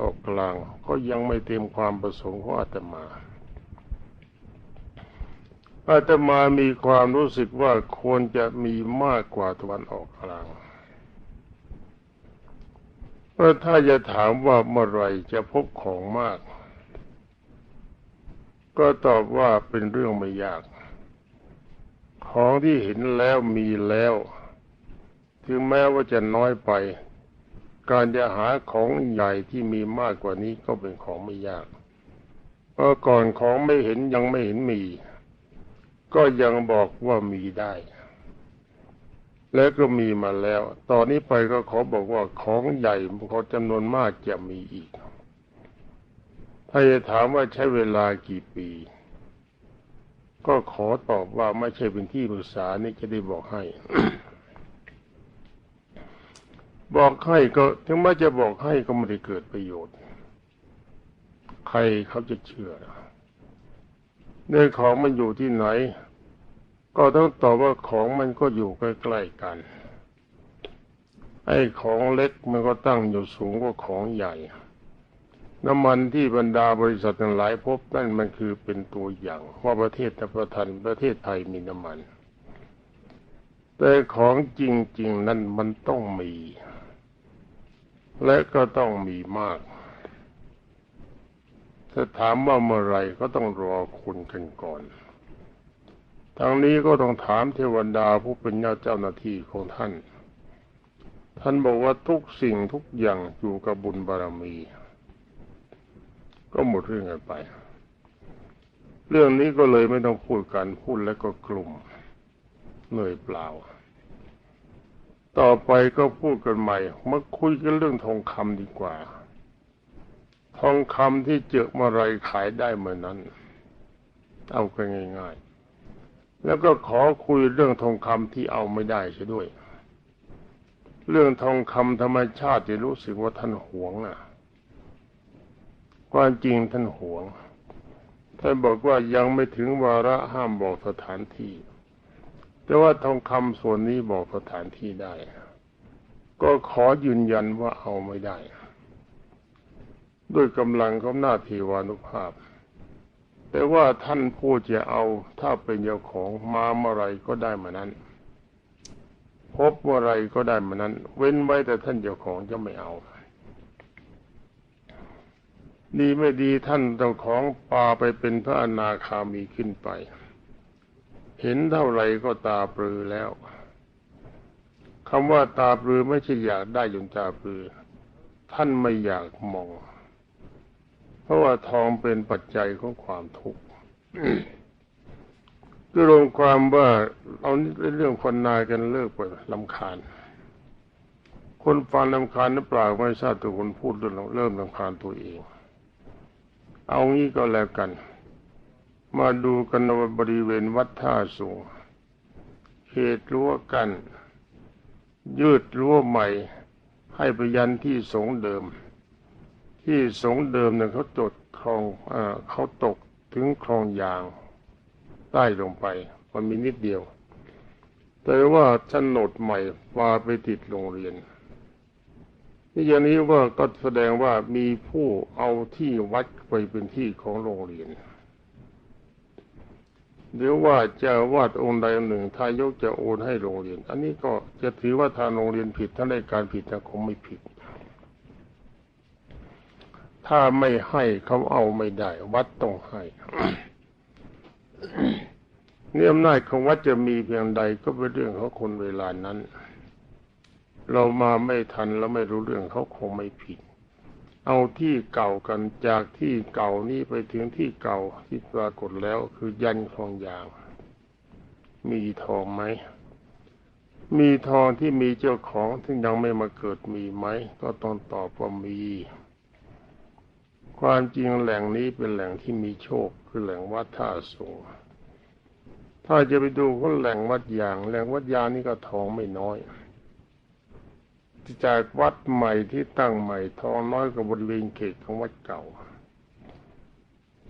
ออกกลางก็ยังไม่เต็มความประสงค์ของอาตมาอาตมามีความรู้สึกว่าควรจะมีมากกว่าตะวันออกกลางเพราะถ้าจะถามว่าเมื่อไรจะพบของมาก ก็ตอบว่าเป็นเรื่องไม่ยาก ของที่เห็นแล้วมีแล้ว ถึงแม้ว่าจะน้อยไป การจะหาของใหญ่ที่มีมากกว่านี้ก็เป็นของไม่ยากเพราะก่อนของไม่เห็นยังไม่เห็นมี ก็ยังบอกว่ามีได้ และก็มีมาแล้ว ตอนนี้ไปก็ขอบอกว่าของใหญ่ขอจำนวนมากจะมีอีก ถ้าจะถามว่าใช้เวลากี่ปี ก็ขอตอบว่าไม่ใช่เป็นที่ปรึกษานี่จะได้บอกให้ บอกให้ก็ถึงแม้จะบอกให้ก็ไม่ได้เกิดประโยชน์ ใครเขาจะเชื่อเรื่องของมันอยู่ที่ไหน ก็ต้องตอบว่าของมันก็อยู่ใกล้ๆกันไอ้ของเล็กมันก็ตั้งอยู่สูงกว่าของใหญ่ น้ำมันที่บรรดาบริษัททั้งหลายพบนั่นมันคือเป็นตัวอย่างว่าประเทศตะประทันประเทศไทยมีน้ำมัน แต่ของจริง ๆ นั้นมันต้องมี และก็ต้องมีมาก ถ้าถามว่าเมื่อไรก็ต้องรอคุณกันก่อนทางนี้ก็ต้องถามเทวดาผู้เป็นเจ้าหน้าที่ของท่าน ท่านบอกว่าทุกสิ่งทุกอย่างอยู่กับบุญบารมี ก็หมดเรื่องกันไป เรื่องนี้ก็เลยไม่ต้องพูดกันพูดแล้วก็กลุ่มเหนื่อยเปล่า ต่อไปก็พูดกันใหม่มาคุยกันเรื่องทองคำดีกว่า ทองคำที่เจอเมื่อไรขายได้เมื่อนั้น เอากันง่าย ๆ แล้วก็ขอคุยเรื่องทองคำที่เอาไม่ได้ใช่ด้วย เรื่องทองคำธรรมชาติจะรู้สึกว่าท่านหวงนะความจริงท่านหวงท่านบอกว่ายังไม่ถึงวาระห้ามบอกสถานที่ แต่ว่าทองคำส่วนนี้บอกสถานที่ได้ ก็ขอยืนยันว่าเอาไม่ได้ ด้วยกำลังของหน้าเทวานุภาพ แต่ว่าท่านผู้จะเอาถ้าเป็นเจ้าของมาเมื่อไรก็ได้มานั้น พบเมื่อไรก็ได้มานั้น เว้นไว้แต่ท่านเจ้าของจะไม่เอาดีไม่ดีท่านเจ้าของปาไปเป็นพระอนาคามีขึ้นไป เห็นเท่าไรก็ตาปลือแล้วคำว่าตาปลือไม่ใช่อยากได้จนตาปลือ ท่านไม่อยากมอง เพราะว่าทองเป็นปัจจัยของความทุกข์คือรวมความว่าเอาเรื่องคนนายกันเลิกไปลำคาญ คนฟังลำคาญนั่นเปล่าไม่ทราบตัวคนพูดเราเริ่มลำคาญตัวเอง เอางี้ก็แล้วกัน มาดูกันในบริเวณวัดท่าสูงเขตรั้วกัน ยืดรั้วใหม่ ให้ไปยันที่สงเดิม ที่สงเดิมเนี่ยเขาจดคลองอเขาตกถึงคลองยาง ใต้ลงไปมันมีนิดเดียว แต่ว่าโฉนดใหม่วาไปติดโรงเรียนนี่อย่างนี้ว่าก็แสดงว่ามีผู้เอาที่วัดไปเป็นที่ของโรงเรียน หรือว่าจะวาดองค์ใดหนึ่งทายกจะโอนให้โรงเรียน อันนี้ก็จะถือว่าทางโรงเรียนผิดถ้าได้การผิดแต่คงไม่ผิด ถ้าไม่ให้เขาเอาไม่ได้ วัดต้องให้เนี่ยอำนาจของวัดจะมีเพียงใดก็เป็นเรื่องของคนเวลานั้น เรามาไม่ทันแล้วไม่รู้เรื่องเขาคงไม่ผิด เอาที่เก่ากันจากที่เก่านี้ไปถึงที่เก่าที่ปรากฏแล้วคือยันคลองยาง มีทองไหม มีทองที่มีเจ้าของที่ยังไม่มาเกิดมีไหม ก็ต้องตอบว่ามี ความจริงแหล่งนี้เป็นแหล่งที่มีโชคคือแหล่งวัดท่าสูงถ้าจะไปดูก็แหล่งวัดยาง แหล่งวัดยางนี่ก็ทองไม่น้อย จากวัดใหม่ที่ตั้งใหม่ทองน้อยกว่าบริเวณเขตของวัดเก่า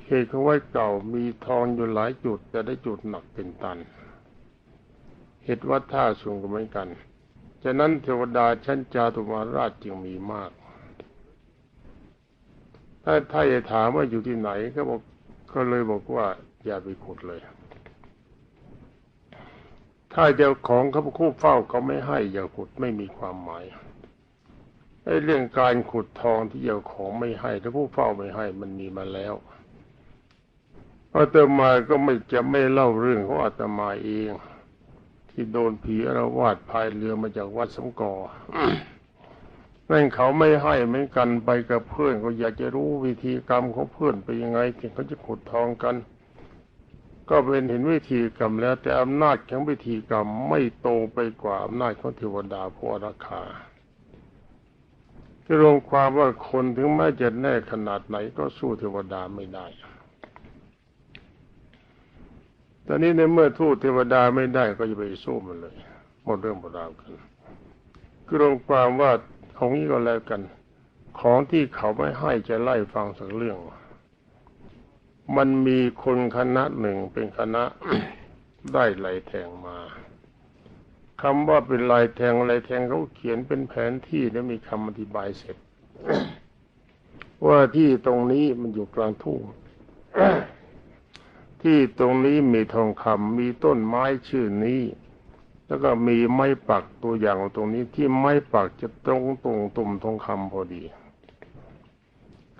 เขตของวัดเก่ามีทองอยู่หลายจุดแต่ได้จุดหนักเป็นตันเหตุวัดท่าสูงก็เหมือนกันฉะนั้นเทวดาชั้นจาตุมาราชจึงมีมาก ถ้าถ้าจะถามว่าอยู่ที่ไหนก็บอกก็เลยบอกว่า อย่าไปขุดเลย ถ้าเจ้าของเขาคู่เฝ้าเขาไม่ให้อย่าขุดไม่มีความหมาย เรื่องการขุดทองที่เจ้าของไม่ให้ถ้าผู้เฝ้าไม่ให้มันมีมาแล้วอาตมาก็ไม่จะไม่เล่าเรื่องของอาตมาเอง ที่โดนผีอารวาสพายเรือมาจากวัดสมกอนั่นเขาไม่ให้เหมือนกันไปกับเพื่อนก็อยากจะรู้วิธีกรรมของเพื่อนไปยังไงถึงเขาจะขุดทองกัน ก็เป็นเห็นวิธีกรรมแล้ว แต่อำนาจของวิธีกรรมไม่โตไปกว่าอำนาจของเทวดาผู้ราคา ที่รวมความว่าคนถึงแม้จะแน่ขนาดไหนก็สู้เทวดาไม่ได้ ตอนนี้ในเมื่อทูตเทวดาไม่ได้ก็จะไปสู้มันเลย หมดเรื่องหมดราวกันคือรวมความว่าของนี้ก็แล้วกัน ของที่เขาไม่ให้จะไล่ฟังสักเรื่อง มันมีคนคณะหนึ่งเป็นคณะได้ไหลแทงมา คำว่าเป็นลายแทงลายแทงเขาเขียนเป็นแผนที่แล้วมีคำอธิบายเสร็จ ว่าที่ตรงนี้มันอยู่กลางทุ่งที่ตรงนี้มีทองคำมีต้นไม้ชื่อนี้ แล้วก็มีไม้ปักตัวอย่างตรงนี้ที่ไม้ปักจะตรงตรงตุ่มทองคำพอดี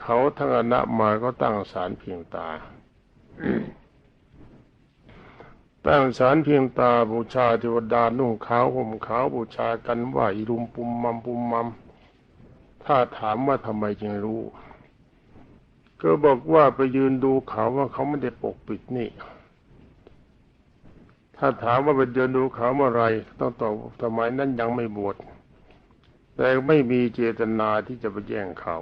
เขาทั้งคณะมาก็ตั้งสารเพียงตา ตั้งสารเพียงตาบูชาเทวดานุ่งขาวห่มขาวบูชากันว่าอิรุมปุมมัมปุมมัม ถ้าถามว่าทำไมจึงรู้ ก็บอกว่าไปยืนดูเขาว่าเขาไม่ได้ปกปิดนี่ ถ้าถามว่าไปเดินดูเขาเมื่อไรต้องตอบสมัยนั้นยังไม่บวชแต่ไม่มีเจตนาที่จะไปแย่งเขา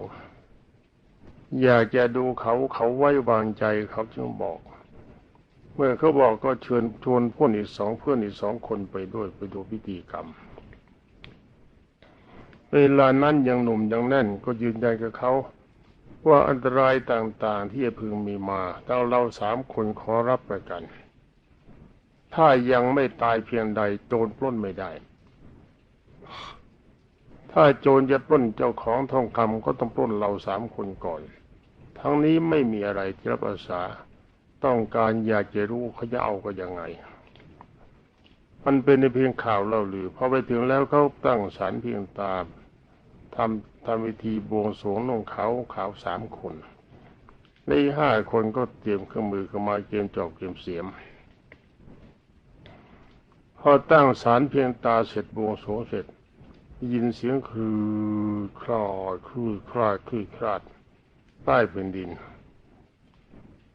อยากจะดูเขาเขาไว้วางใจเขาจึงบอก เมื่อเขาบอกก็เชิญชวนเพื่อนอีกสองเพื่อนอีกสองคนไปด้วยไปดูพิธีกรรมเวลานั้นยังหนุ่มยังแน่นก็ยืนยันกับเขา ว่าอันตรายต่างๆที่จะพึงมีมาเราเราสามคนขอรับประกัน ถ้ายังไม่ตายเพียงใดโจรปล้นไม่ได้ ถ้าโจรจะปล้นเจ้าของทองคำก็ต้องปล้นเราสามคนก่อน ทั้งนี้ไม่มีอะไรที่รับอาสา ต้องการอยากจะรู้เขาจะเอาก็ยังไง มันเป็นในเพียงข่าวเล่าลือพอไปถึงแล้วเขาตั้งสารเพียงตาทำทำวิธีบวงสรวงนองเขาขาวสามคนในห้าคนก็เตรียมเครื่องมือเข้ามาเกมจอกเกมเสียม พอตั้งสารเพียงตาเสร็จบวงสรวงเสร็จ ยินเสียงคือคลอคือคลาดคือคลาดใต้แผ่นดิน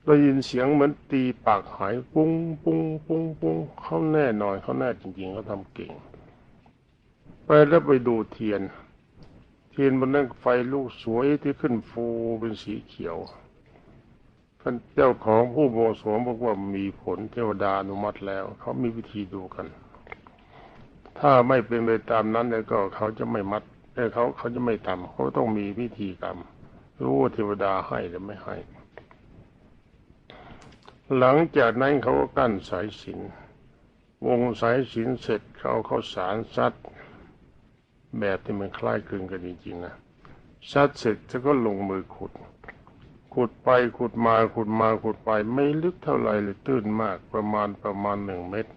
ได้ยินเสียงเหมือนตีปากหายปุ้งปุ้งปุ้งปุ้งเขาแน่นอนเขาแน่จริงๆเขาทำเก่ง ไปแล้วไปดูเทียน เทียนบนนั้นไฟลูกสวยที่ขึ้นฟูเป็นสีเขียวท่านเจ้าของผู้โบสวงบอกว่ามีผลเทวดาอนุมัติแล้ว เขามีวิธีดูกัน ถ้าไม่เป็นไปตามนั้นแล้วก็เขาจะไม่มัดเขาเขาจะไม่ทำเขาต้องมีวิธีกรรมรู้ว่าเทวดาให้หรือไม่ให้ หลังจากนั้นเขาก็กั้นสายสินวงสายสินเสร็จเขาเขาสารซัดแบบที่มันคล้ายคลึงกันจริงๆนะซัดเสร็จเขาก็ลงมือขุด ขุดไปขุดมาขุดมาขุดไปไม่ลึกเท่าไหร่เลยตื้นมากประมาณประมาณหนึ่งเมตร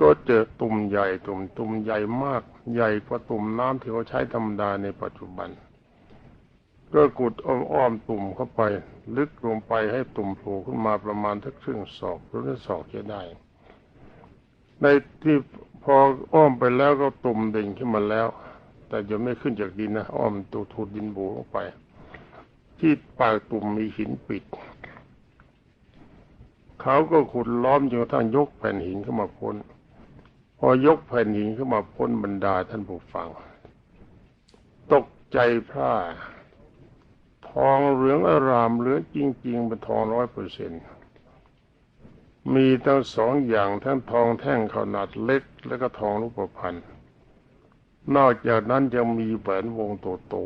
ก็เจอตุ่มใหญ่ตุ่มตุ่มใหญ่มากใหญ่กว่าตุ่มน้ำที่เขาใช้ธรรมดาในปัจจุบัน ก็กุดอ้อมๆตุ่มเข้าไป ลึกลงไปให้ตุ่มโผล่ขึ้นมาประมาณทักครึ่งศอกหรือศอกจะได้ ในที่พออ้อมไปแล้วก็ตุ่มเด่งขึ้นมาแล้ว แต่จะไม่ขึ้นจากดินนะอ้อมตูถูดดินโบลงไป ที่ปากตุ่มมีหินปิด เขาก็ขุดล้อมจนกระทั่งยกแผ่นหินขึ้นมาพ้น พอยกแผ่นหินขึ้นมาพ้นบรรดาท่านผู้ฟัง ตกใจพร่า องเหลืองอารามเหลือจริง ๆ เป็นทองร้อยเปอร์เซ็นต์มีทั้งสองอย่างทั้งทองแท่งขนาดเล็ก และก็ทองรูปพรรณนอกจากนั้นยังมีแหวนวงโต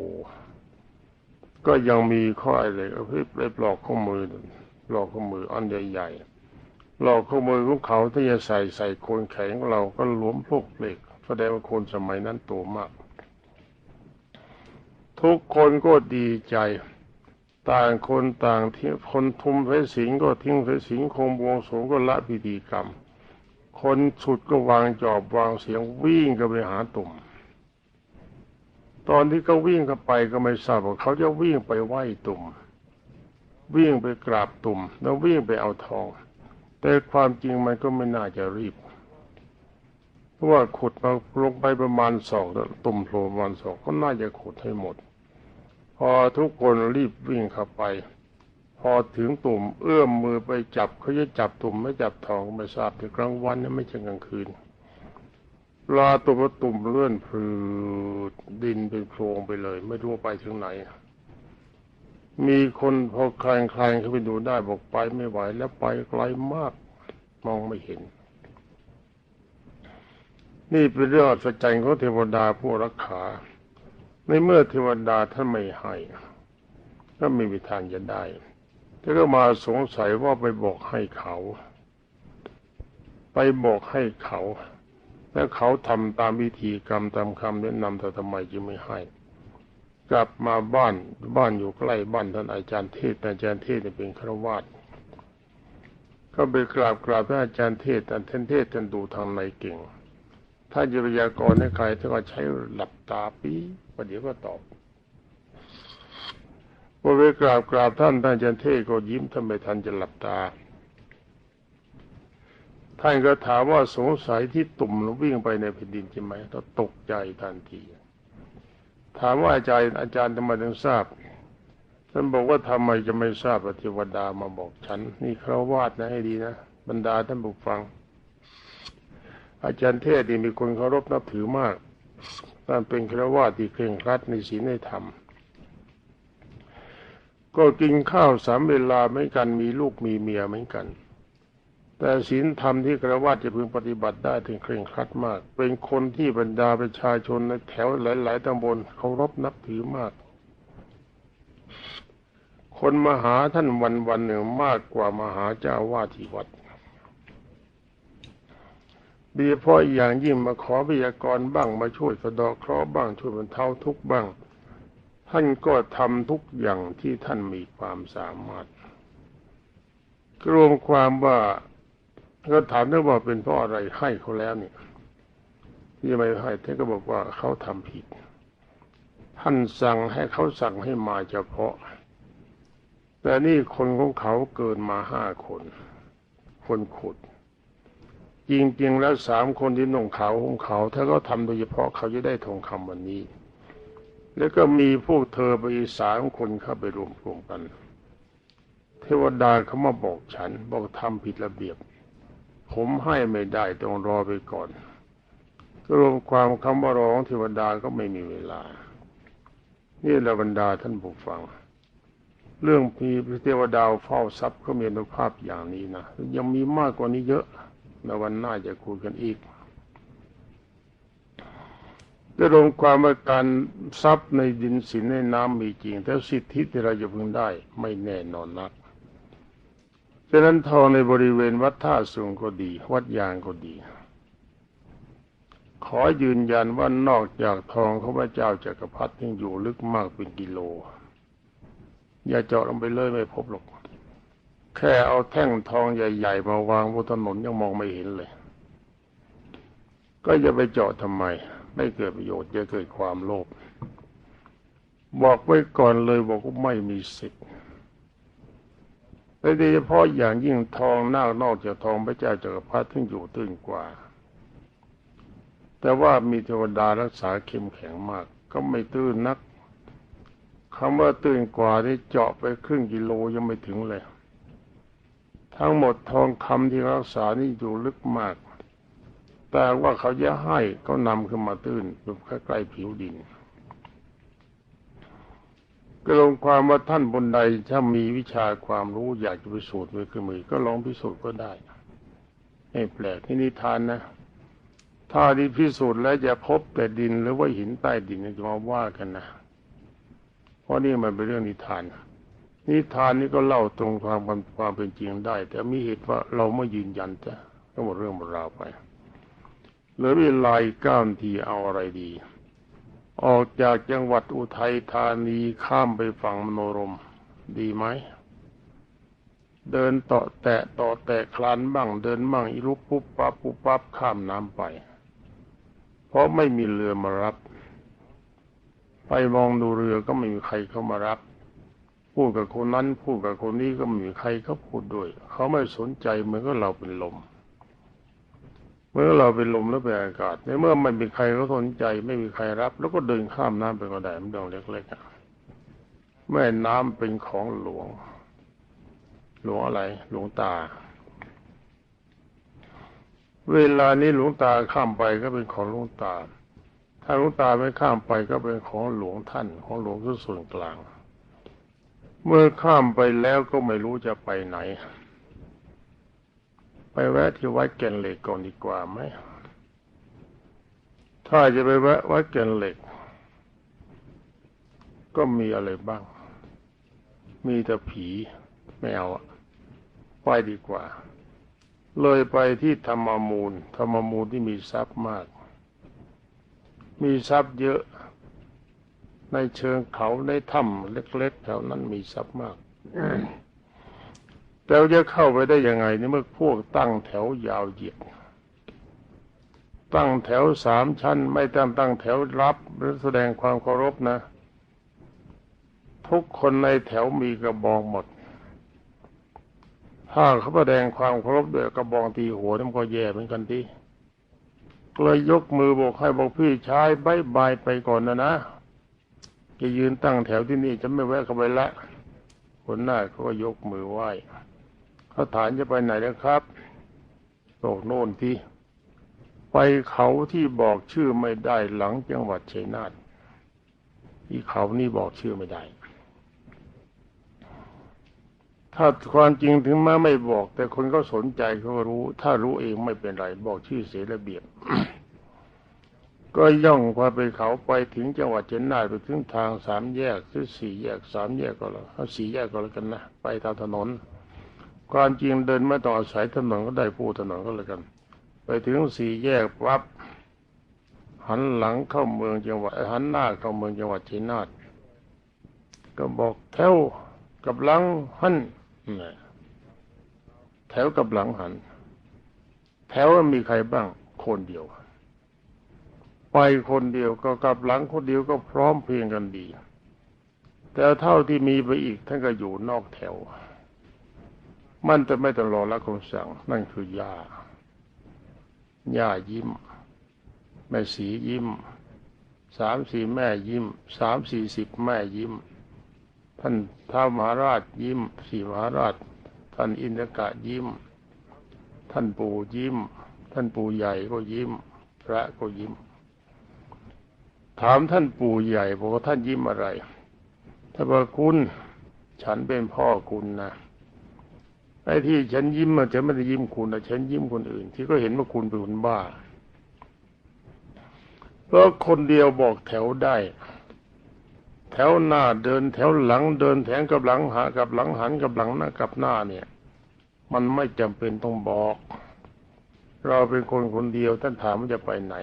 ๆก็ยังมีข้ออะไรก็พิบเล็บหลอกข้อมือหลอกข้อมืออันใหญ่ๆหลอกข้อมือของเขาที่จะใส่ใส่โคนแข็งเราก็หลวมพวกเหล็กแสดงว่าคนสมัยนั้นโตมาก ทุกคนก็ดีใจ ต่างคนต่างที่คนทุมสายสิงก็ทิ้งสายสิงคงบวงสงก็ละพิธีกรรม คนสุดก็วางจอบวางเสียงวิ่งก็ไปหาตุ่ม ตอนที่เขาวิ่งเข้าไปก็ไม่ทราบว่าเขาจะวิ่งไปไหว้ตุ่ม วิ่งไปกราบตุ่ม แล้ววิ่งไปเอาทอง แต่ความจริงมันก็ไม่น่าจะรีบเพราะว่าขุดมาลงไปประมาณสองตุ่มโผล่ประมาณสองก็น่าจะขุดให้หมด อทุกคนรีบวิ่งเข้าไป พอถึงตุ่มเอื้อมมือไปจับเขาจะจับตุ่มไม่จับทองไม่ทราบแต่กลางวันนี่ไม่ใช่กลางคืนปลาตัวประตุ่มเลื่อนพลืดดินเป็นโพรงไปเลย ไม่รู้ไปถึงไหน มีคนพอคลายคลายเข้าไปดูได้บอกไปไม่ไหวแล้วไปไกลมากมองไม่เห็น นี่เป็นเรื่องอัศจรรย์ของเทวดาผู้รักษา ในเมื่อเทวดาท่านไม่ให้ ก็ไม่มีทางจะได้แต่ก็มาสงสัยว่าไปบอกให้เขา ไปบอกให้เขา แล้วเขาทำตามวิธีกรรมตามคำแนะนำแต่ทำไมจึงไม่ให้ กลับมาบ้านบ้านอยู่ใกล้บ้านท่านอาจารย์เทศอาจารย์เทศเป็นฆราวาสก็ไปกราบกราบท่านอาจารย์เทศท่านเทศท่านดูทางในเก่ง ถ้าจะพยากรณ์ให้ใครท่านก็ใช้หลับตาปี ประเดี๋ยวก็ตอบพอไปกราบกราบท่านท่านอาจารย์เทศก็ยิ้มทำไมทันจะหลับตา ท่านก็ถามว่าสงสัยที่ตุ่มวิ่งไปในแผ่นดินใช่ไหมก็ตกใจทันที ถามว่าอาจารย์อาจารย์ทำไมถึงทราบ ท่านบอกว่าทำไมจะไม่ทราบว่าเทวดามาบอกฉัน นี่คราวาสนะให้ดีนะบรรดาท่านผู้ฟัง อาจารย์เทศนี่มีคนเคารพนับถือมาก ท่านเป็นคราวาสที่เคร่งครัดในศีลในธรรม ก็กินข้าวสามเวลาเหมือนกันมีลูกมีเมียเหมือนกัน แต่ศีลธรรมที่คราวาสจะพึงปฏิบัติได้ถึงเคร่งครัดมาก เป็นคนที่บรรดาประชาชนในแถวหลาย ๆตำบลเคารพนับถือมากคนมาหาท่านวันวันหนึ่งมากกว่ามาหาเจ้าวาสที่วัด โดยเฉพาะอย่างยิ่งมาขอพยากรณ์บ้างมาช่วยสะดาะเคราะห์บ้างช่วยบรรเทาทุกข์บ้าง ท่านก็ทำทุกอย่างที่ท่านมีความสามารถรวมความว่าก็ถามได้ว่าเป็นเพราะอะไรให้เขาแล้วเนี่ยที่ไม่ให้ท่านก็บอกว่าเขาทำผิด ท่านสั่งให้เขาสั่งให้มาเฉพาะ แต่นี่คนของเขาเกินมาห้าคน คนขุด จริง ๆ แล้วสามคนที่นุ่งขาวของเขาถ้าเขาทำโดยเฉพาะเขาจะได้ทองคำวันนี้ แล้วก็มีพวกเธอไปอีกสามคนเข้าไปรวมกลุ่มกัน เทวดาเขามาบอกฉัน บอกทำผิดระเบียบ ผมให้ไม่ได้ต้องรอไปก่อนรวมความคำว่าร้องเทวดาก็ไม่มีเวลา นี่ละบรรดาท่านผู้ฟัง เรื่องพีพเทวดาเฝ้าทรัพย์ก็มีอนุภาพอย่างนี้นะยังมีมากกว่านี้เยอะ ในวันหน้าจะคุยกันอีกจะรวมความว่าการทรัพย์ในดินสินในน้ำมีจริง แต่สิทธิที่เราจะพึงได้ไม่แน่นอนนักฉะนั้นทองในบริเวณวัดท่าสูงก็ดี วัดยางก็ดี ขอยืนยันว่านอกจากทองของพระเจ้าจักรพรรดิยังอยู่ลึกมากเป็นกิโล อย่าเจาะลงไปเลยไม่พบหรอก แค่เอาแท่งทองใหญ่ ๆ มาวางบนถนนยังมองไม่เห็นเลย ก็จะไปเจาะทำไม ไม่เกิดประโยชน์จะเกิดความโลภบอกไว้ก่อนเลยบอกว่าไม่มีสิทธิ์โดยเฉพาะอย่างยิ่งทองนากนอกจากทองพระเจ้าจักรพรรดิที่อยู่ตื้นกว่า แต่ว่ามีเทวดารักษาเข้มแข็งมาก ก็ไม่ตื้นนักคำว่าตื้นกว่าที่เจาะไปครึ่งกิโลยังไม่ถึงเลย ทั้งหมดทองคำที่รักษานี่อยู่ลึกมาก แต่ว่าเขาจะให้ก็นำขึ้นมาตื้นอยู่ใกล้ๆผิวดินก็ลงความว่าท่านบนใดถ้ามีวิชาความรู้อยากจะพิสูจน์ไว้คือมือก็ลองพิสูจน์ก็ได้ไม่แปลกที่นิทานนะ ถ้าที่พิสูจน์แล้วจะพบแต่ดินหรือว่าหินใต้ดินจะมาว่ากันนะ เพราะนี่มันเป็นเรื่องนิทาน นิทานนี่ก็เล่าตรงความความเป็นจริงได้ แต่มีเหตุว่าเราไม่ยืนยันจะก็หมดเรื่องหมดราวไปเหลือเวลาก้านาทีเอาอะไรดี ออกจากจังหวัดอุทัยธานีข้ามไปฝั่งมโนรม ดีไหมเดินต่อแตะต่อแตะคลานบ้างเดินบ้างอีรุปปุ๊บปั๊บปุ๊บปั๊บข้ามน้ำไป เพราะไม่มีเรือมารับ ไปมองดูเรือก็ไม่มีใครเข้ามารับ พูดกับคนนั้น พูดกับคนนี้ก็ไม่มีใครเขาพูดด้วย เขาไม่สนใจเหมือนกับเราเป็นลม เมื่อเราเป็นลมแล้วเป็นอากาศในเมื่อไม่มีใครเขาสนใจ ไม่มีใครรับ แล้วก็เดินข้ามน้ำไปก็ได้มันดองเล็กๆแม่น้ำเป็นของหลวง หลวงอะไร หลวงตา เวลานี้หลวงตาข้ามไปก็เป็นของหลวงตา ถ้าหลวงตาไม่ข้ามไปก็เป็นของหลวงท่าน ของหลวงที่ส่วนกลาง เมื่อข้ามไปแล้วก็ไม่รู้จะไปไหน ไปแวะที่วัดแก่นเหล็กก่อนดีกว่าไหมถ้าจะไปแวะวัดแก่นเหล็ก ก็มีอะไรบ้าง มีแต่ผีไม่เอาไปดีกว่า เลยไปที่ธรรมมูลธรรมมูลที่มีทรัพย์มาก มีทรัพย์เยอะ ในเชิงเขาในถ้ำเล็ก ๆ แถวนั้นมีทรัพย์มากแต่จะเข้าไปได้ยังไงนี่เมื่อพวกตั้งแถวยาวเหยียดตั้งแถวสามชั้น ไม่ตั้งตั้งแถวรับหรือแสดงความเคารพนะ ทุกคนในแถวมีกระบองหมด ถ้าเขาแสดงความเคารพด้วยกระบองตีหัวนั่นก็แย่เหมือนกันทีเลยยกมือบอกให้บอกพี่ชายบายบายไปก่อนนะนะ จะยืนตั้งแถวที่นี่จะไม่แวะเข้าไปละคนหน้าเขาก็ยกมือไหว้เขาถามจะไปไหนนะครับบอกโน่นที่ไปเขาที่บอกชื่อไม่ได้หลังจังหวัดชัยนาทที่เขานี่บอกชื่อไม่ได้ ถ้าความจริงถึงแม้ไม่บอก แต่คนก็สนใจเขารู้ ถ้ารู้เองไม่เป็นไร บอกชื่อเสียระเบียบ ก็ย่องพาไปเขาไปถึงจังหวัดเชียงรายไปถึงทางสามแยกหรือสี่แยกสามแยกก็แล้วเอาสี่แยกก็แล้วกันนะไปตามถนน ความจริงเดินไม่ต้องอาศัยถนนก็ได้ผู้ถนนก็แล้วกัน ไปถึงสี่แยกปั๊บหันหลังเข้าเมืองจังหวัดหันหน้าเข้าเมืองจังหวัดชัยนาทก็บอกแถวกับหลังหันแถวกับหลังหัน แถวมีใครบ้าง คนเดียว ไปคนเดียวก็กลับหลังคนเดียวก็พร้อมเพรียงกันดี แต่เท่าที่มีไปอีกท่านก็อยู่นอกแถว มันจะไม่ต้องรอละคำสั่ง นั่นคือย่าย่ายิ้ม แม่สียิ้มสามสี่แม่ยิ้มสามสี่สิบแม่ยิ้ม ท่านท้ามหาราชยิ้มสี่มหาราช ท่านอินทกะยิ้ม ท่านปู่ยิ้ม ท่านปู่ใหญ่ก็ยิ้ม พระก็ยิ้ม ถามท่านปู่ใหญ่บอกว่าท่านยิ้มอะไรถ้าบอกคุณ ฉันเป็นพ่อคุณนะไอ้ที่ฉันยิ้มมันจะไม่ได้ยิ้มคุณนะฉันยิ้มคนอื่น ที่ก็เห็นว่าคุณเป็นคนบ้าเพราะคนเดียวบอกแถวได้ แถวหน้าเดินแถวหลังเดินแถงกับหลังหากับหลังหันกับหลังหน้ากับหน้าเนี่ย มันไม่จำเป็นต้องบอก เราเป็นคนคนเดียวท่านถามว่าจะไปไหน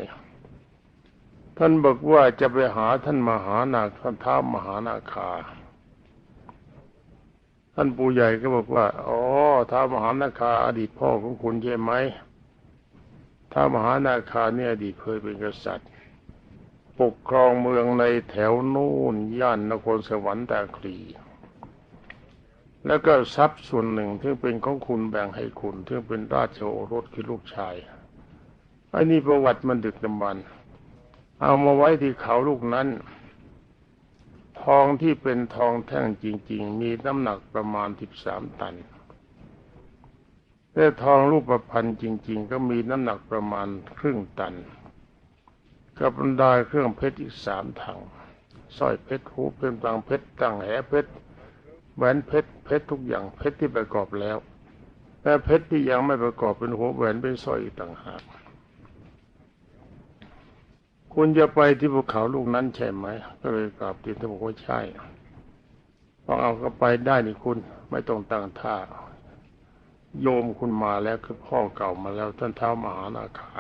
ท่านบอกว่าจะไปหาท่านมหานาคท่านท้ามหานาคา ท่านปู่ใหญ่ก็บอกว่าอ๋อท้ามหานาคา อดีตพ่อของคุณใช่ไหมท้ามหานาคาเนี่ยอดีตเคยเป็นกษัตริย์ ปกครองเมืองในแถวนู่นย่านนครสวรรค์ตาคลีแล้วก็ทรัพย์ส่วนหนึ่งที่เป็นของคุณแบ่งให้คุณที่เป็นราชโอรสคือลูกชายอันนี้ประวัติมันดึกดำบรรพ์ เอามาไว้ที่เขาลูกนั้น ทองที่เป็นทองแท่งจริง ๆ มีน้ำหนักประมาณสิบสามตันแต่ทองรูปประพันธ์จริง ๆ ก็มีน้ำหนักประมาณครึ่งตัน กับบรรดาเครื่องเพชรอีกสามถังสร้อยเพชรหูเป็นตังเพชรตังแหเพชรแหวนเพชรเพชรทุกอย่างเพชรที่ประกอบแล้ว แต่เพชรที่ยังไม่ประกอบเป็นหัวแหวนเป็นสร้อยอีกต่างหาก คุณจะไปที่ภูเขาลูกนั้นใช่ไหม ก็เลยกราบตีนท่านบอกว่าใช่พอเอาก็ไปได้นี่คุณ ไม่ต้องตั้งท่า โยมคุณมาแล้วคือพ่อเก่ามาแล้ว ท่านเท้ามหานาคา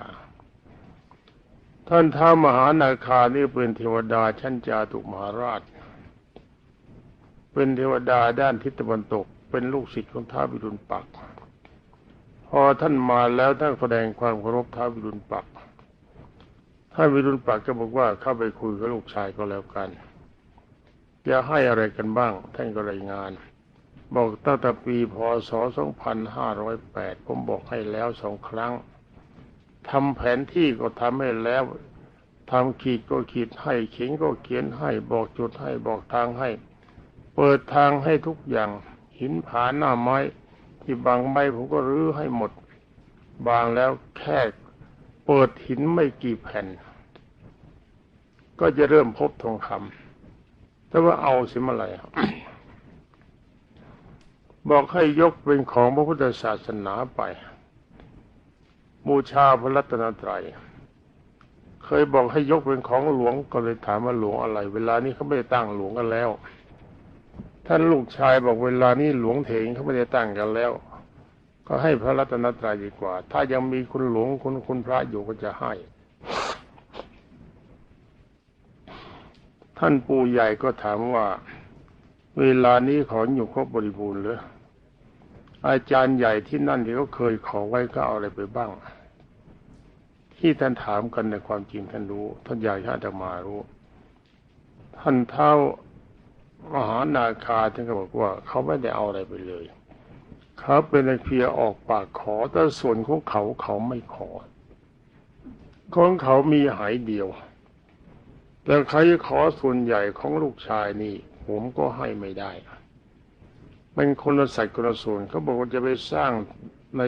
ท่านเท้ามหานาคานี่เป็นเทวดาชั้นจาตุมหาราช เป็นเทวดาด้านทิศตะวันตก เป็นลูกศิษย์ของท้าววิรุณปักษ์พอท่านมาแล้วท่านแสดงความเคารพท้าววิรุณปักษ์ ท่านวิรุณปักก็บอกว่าเข้าไปคุยกับลูกชายก็แล้วกันจะให้อะไรกันบ้าง ท่านก็รายงาน บอกตั้งแต่ปีพศ 2508 ผมบอกให้แล้วสองครั้งทำแผนที่ก็ทำให้แล้วทำขีดก็ขีดให้เขียนก็เขียนให้บอกจุดให้บอกทางให้ เปิดทางให้ทุกอย่าง หินผาหน้าไม้ ที่บางใบผมก็รื้อให้หมด บางแล้วแค่เปิดหินไม่กี่แผ่น ก็จะเริ่มพบทองคำแต่ว่าเอาสิมาอะไรบอกให้ยกเป็นของพระพุทธศาสนาไป บูชาพระรัตนตรัย เคยบอกให้ยกเป็นของหลวงก็เลยถามว่าหลวงอะไร เวลานี้เขาไม่ได้ตั้งหลวงกันแล้ว ท่านลูกชายบอกเวลานี้หลวงเถงเขาไม่ได้ตั้งกันแล้ว ก็ให้พระรัตนตรัยดีกว่า ถ้ายังมีคุณหลวงคุณคุณพระอยู่ก็จะให้ ท่านปู่ใหญ่ก็ถามว่า เวลานี้ขออยู่ครบบริบูรณ์หรืออาจารย์ใหญ่ที่นั่นที่เขาเคยขอไว้ก็เอาอะไรไปบ้าง ที่ท่านถามกันในความจริงท่านรู้ ท่านอยากให้อาตมารู้ ท่านเท้ามหานาคาท่านก็บอกว่า เขาไม่ได้เอาอะไรไปเลยเขาเป็นเพียงออกปากขอแต่ส่วนของเขาเขาไม่ขอ ของเขามีหายเดียว แต่ใครขอส่วนใหญ่ของลูกชายนี่ ผมก็ให้ไม่ได้เป็นคนละสัตว์คนละส่วนเขาบอกว่าจะไปสร้างใน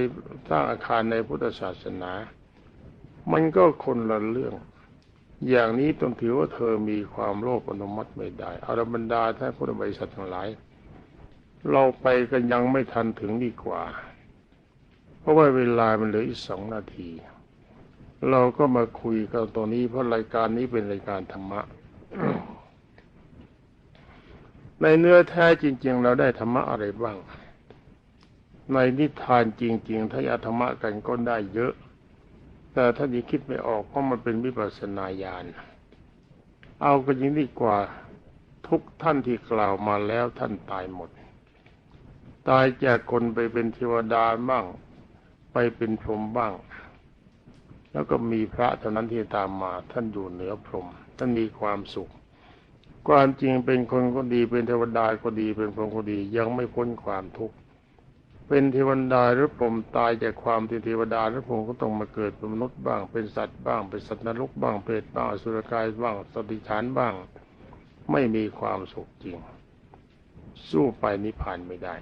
สร้างอาคารในพุทธศาสนา มันก็คนละเรื่อง อย่างนี้ต้องถือว่าเธอมีความโลภอนุมัติไม่ได้อารบรรดาท่านพุทธบริษัททั้งหลาย เราไปกันยังไม่ทันถึงดีกว่า เพราะว่าเวลามันเหลืออีกสองนาที เราก็มาคุยกันตรงนี้เพราะรายการนี้เป็นรายการธรรมะ ในเนื้อแท้จริง ๆ เราได้ธรรมะอะไรบ้าง ในนิทานจริง ๆ ถ้าอยากธรรมะกันก็ได้เยอะ แต่ถ้ายังคิดไม่ออกเพราะมันเป็นวิปัสสนาญาณเอากันยิ่งดีกว่าทุกท่านที่กล่าวมาแล้วท่านตายหมด ตายจากคนไปเป็นเทวดาบ้าง ไปเป็นพรหมบ้าง แล้วก็มีพระเท่านั้นที่ตามมา ท่านอยู่เหนือพรหมท่านมีความสุข ความจริงเป็นคนก็ดีเป็นเทวดาก็ดีเป็นพรหมก็ดียังไม่พ้นความทุกข์เป็นเทวดาหรือพรหมตายจากความเป็นเทวดาหรือพรหมก็ต้องมาเกิดเป็นมนุษย์บ้าง เป็นสัตว์บ้าง เป็นสัตว์นรกบ้างเปรตบ้างสุรกายบ้างสติฉานบ้าง ไม่มีความสุขจริง สู้ไปนิพพานไม่ได้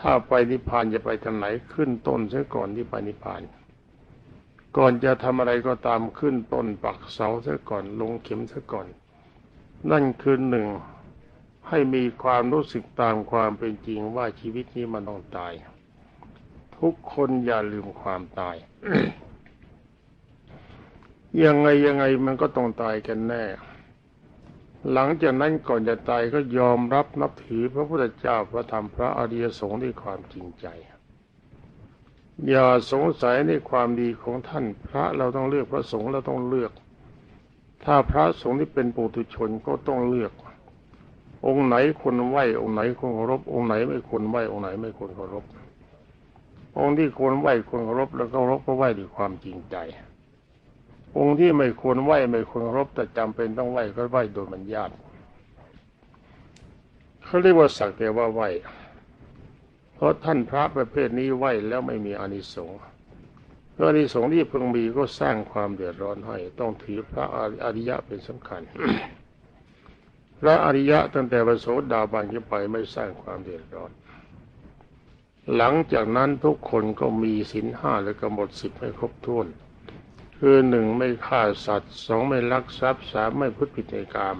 ถ้าไปนิพพานจะไปทางไหนขึ้นต้นซะก่อนที่ไปนิพพาน ก่อนจะทำอะไรก็ตามขึ้นต้นปักเสาซะก่อนลงเข็มซะก่อน นั่นคือหนึ่งให้มีความรู้สึกตามความเป็นจริงว่าชีวิตนี้มันต้องตาย ทุกคนอย่าลืมความตาย ยังไงยังไงมันก็ต้องตายกันแน่ หลังจากนั้นก่อนจะตายก็ยอมรับนับถือพระพุทธเจ้าพระธรรมพระอริยสงฆ์ด้วยความจริงใจ อย่าสงสัยในความดีของท่าน พระเราต้องเลือกพระสงฆ์เราต้องเลือก ถ้าพระสงฆ์ที่เป็นปุถุชนก็ต้องเลือก องค์ไหนควรไหวองค์ไหนควรเคารพองค์ไหนไม่ควรไหวองค์ไหนไม่ควรเคารพองค์ที่ควรไหวควรเคารพแล้วก็เคารพก็ไหวด้วยความจริงใจ องค์ที่ไม่ควรไหวไม่ควรเคารพแต่จำเป็นต้องไหวก็ไหวโดยมันญาติเขาเรียกว่าสักแต่ว่าไหว เพราะท่านพระประเภทนี้ไหวแล้วไม่มีอานิสงส์เพราะอานิสงส์ที่เพิ่งมีก็สร้างความเดือดร้อนให้ต้องถือพระอริยะเป็นสำคัญ พระอริยะตั้งแต่พระโสดาบันขึ้นไปไม่สร้างความเดือดร้อน หลังจากนั้นทุกคนก็มีศีลห้าและกำหนดสิบให้ครบถ้วน คือหนึ่งไม่ฆ่าสัตว์สองไม่ลักทรัพย์สามไม่พูดผิดในกาม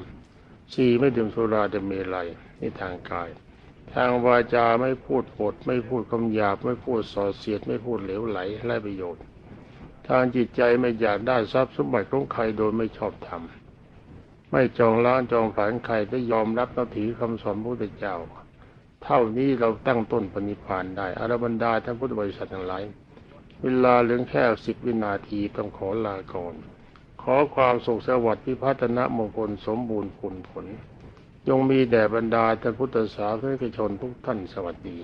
สี่ไม่ดื่มสุราจะมีไรในทางกาย ทางวาจาไม่พูดปด ไม่พูดคำหยาบ ไม่พูดส่อเสียด ไม่พูดเหลวไหลไร้ประโยชน์ ทางจิตใจไม่อยากได้ทรัพย์สมบัติของใครโดยไม่ชอบธรรมไม่จองล้างจองผลานใครได้ยอมรับนับถือคำสอนพระพุทธเจ้า เท่านี้เราตั้งต้นปณิพานได้อรบรรดาท่านพุทธบริษัททั้งหลายเวลาเหลือแค่สิบวินาทีต้องขอลาก่อน ขอความสุขสวัสดิ์พิพัฒนมงคลสมบูรณ์ผลผล จงมีแด่บรรดาท่านพุทธศาสนิกชนทุกท่านสวัสดี